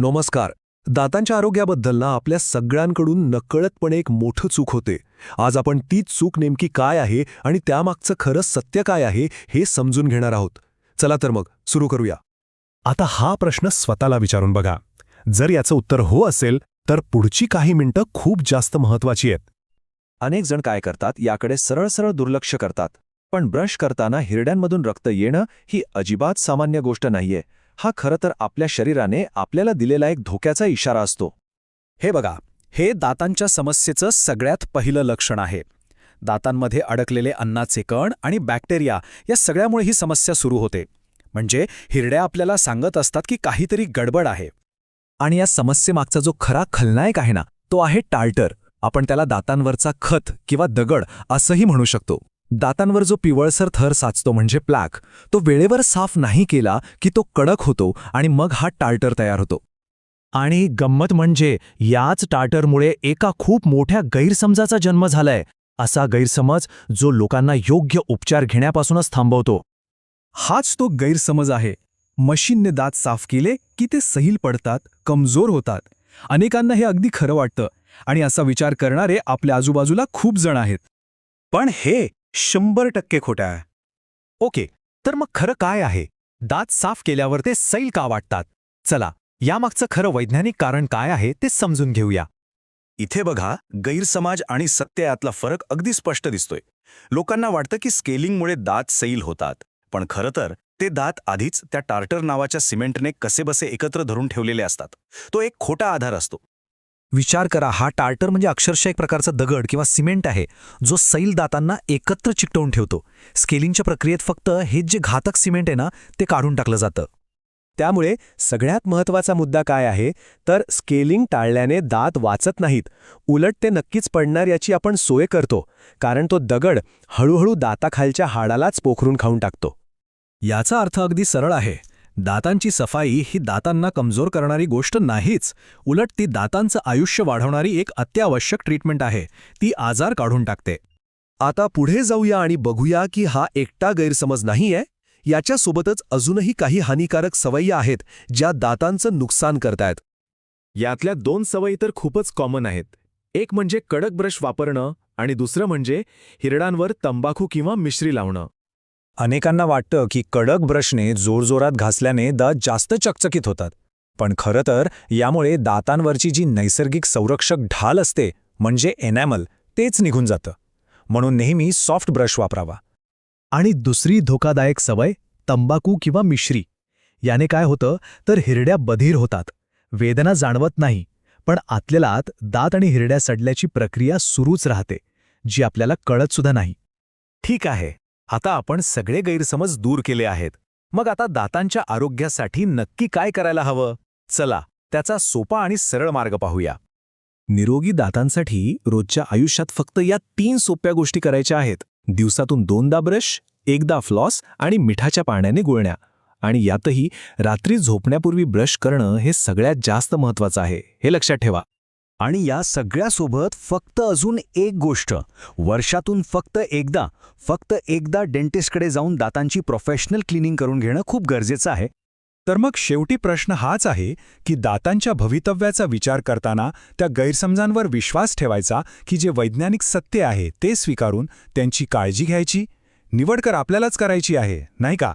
नमस्कार. दातांच्या आरोग्याबद्दल ना आपल्या सगळ्यांकडून नकळतपणे एक मोठं चूक होते. आज आपण तीच चूक नेमकी काय आहे आणि त्यामागचं खरं सत्य काय आहे हे समजून घेणार आहोत. चला तर मग सुरू करूया. आता हा प्रश्न स्वतःला विचारून बघा. जर याचं उत्तर हो असेल तर पुढची काही मिनिटं खूप जास्त महत्वाची आहेत. अनेक जण काय करतात याकडे सरळ सरळ दुर्लक्ष करतात. पण ब्रश करताना हिरड्यांमधून रक्त येणं ही अजिबात सामान्य गोष्ट नाहीये. हा खरं तर आपल्या शरीराने आपल्याला दिलेला एक धोक्याचा इशारा असतो. हे बघा हे दातांच्या समस्येचं सगळ्यात पहिलं लक्षण आहे. दातांमध्ये अडकलेले अन्नाचे कण आणि बॅक्टेरिया या सगळ्यामुळे ही समस्या सुरू होते. म्हणजे हिरड्या आपल्याला सांगत असतात की काहीतरी गडबड आहे. आणि या समस्येमागचा जो खरा खलनायक आहे ना तो आहे टाल्टर. आपण त्याला दातांवरचा खत किंवा दगड असंही म्हणू शकतो. दातांवर जो पिवळसर थर साचतो म्हणजे प्लॅक तो वेळेवर साफ नाही केला की तो कडक होतो आणि मग हा टार्टर तयार होतो. आणि गंमत म्हणजे याच टार्टरमुळे एका खूप मोठ्या गैरसमजाचा जन्म झालाय असा गैरसमज जो लोकांना योग्य उपचार घेण्यापासूनच थांबवतो. हाच तो गैरसमज आहे. मशीनने दात साफ केले की ते सैल पडतात कमजोर होतात. अनेकांना हे अगदी खरं वाटतं आणि असा विचार करणारे आपल्या आजूबाजूला खूप जण आहेत. पण हे शंभर टक्के खोट्या आहे. ओके तर मग खरं काय आहे? दात साफ केल्यावर ते सैल का वाटतात? चला यामागचं खरं वैज्ञानिक कारण काय आहे ते समजून घेऊया. इथे बघा गैरसमाज आणि सत्य यातला फरक अगदी स्पष्ट दिसतोय. लोकांना वाटतं की स्केलिंगमुळे दात सैल होतात. पण खरं तर ते दात आधीच त्या टार्टर नावाच्या सिमेंटने कसेबसे एकत्र धरून ठेवलेले असतात. तो एक खोटा आधार असतो. विचार करा हा टार्टर म्हणजे अक्षरशः एक प्रकारचा दगड किंवा सिमेंट आहे जो सैल दातांना एकत्र चिकटवून ठेवतो. स्केलिंगच्या प्रक्रियेत फक्त हे जे घातक सिमेंट आहे ना ते काढून टाकलं जातं. त्यामुळे सगळ्यात महत्त्वाचा मुद्दा काय आहे? तर स्केलिंग टाळल्याने दात वाचत नाहीत. उलट ते नक्कीच पडणार याची आपण सोय करतो कारण तो दगड हळूहळू दाताखालच्या हाडालाच पोखरून खाऊन टाकतो. याचा अर्थ अगदी सरळ आहे. दातांची सफाई ही दातांना कमजोर करणारी गोष्ट नाहीच. उलट ती दातांचं आयुष्य वाढवणारी एक अत्यावश्यक ट्रीटमेंट आहे. ती आजार काढून टाकते. आता पुढे जाऊया आणि बघूया की हा एकटा गैरसमज नाहीये? याच्यासोबतच अजूनही काही हानिकारक सवयी आहेत ज्या दातांचं नुकसान करतायत. यातल्या दोन सवयी तर खूपच कॉमन आहेत. एक म्हणजे कडक ब्रश वापरणं आणि दुसरं म्हणजे हिरडांवर तंबाखू किंवा मिश्री लावणं. अनेकांना वाटतं की कडक ब्रशने जोरजोरात घासल्याने दात जास्त चकचकीत होतात. पण खरं तर यामुळे दातांवरची जी नैसर्गिक संरक्षक ढाल असते म्हणजे एनॅमल तेच निघून जातं. म्हणून नेहमी सॉफ्ट ब्रश वापरावा. आणि दुसरी धोकादायक सवय तंबाखू किंवा मिश्री. याने काय होतं तर हिरड्या बधीर होतात. वेदना जाणवत नाही पण आतल्याला आत दात आणि हिरड्या सडल्याची प्रक्रिया सुरूच राहते जी आपल्याला कळतसुद्धा नाही. ठीक आहे. आता आपण सगळे गैरसमज दूर केले आहेत. मग आता दातांच्या आरोग्यासाठी नक्की काय करायला हवं? चला त्याचा सोपा आणि सरळ मार्ग पाहूया. निरोगी दातांसाठी रोजच्या आयुष्यात फक्त या तीन सोप्या गोष्टी करायच्या आहेत. दिवसातून दोनदा ब्रश एकदा फ्लॉस आणि मिठाच्या पाण्याने गुळण्या. आणि यातही रात्री झोपण्यापूर्वी ब्रश करणं हे सगळ्यात जास्त महत्वाचं आहे. हे लक्षात ठेवा. आणि या सगळ्यासोबत फक्त अजून एक गोष्ट. वर्षातून फक्त एकदा फक्त एकदा डेंटिस्टकडे जाऊन दातांची प्रोफेशनल क्लिनिंग करून घेणं खूप गरजेचं आहे. तर मग शेवटी प्रश्न हाच आहे की दातांच्या भवितव्याचा विचार करताना त्या गैरसमजांवर विश्वास ठेवायचा की जे वैज्ञानिक सत्य आहे ते स्वीकारून त्यांची काळजी घ्यायची? निवड कर आपल्यालाच करायची आहे नाही का?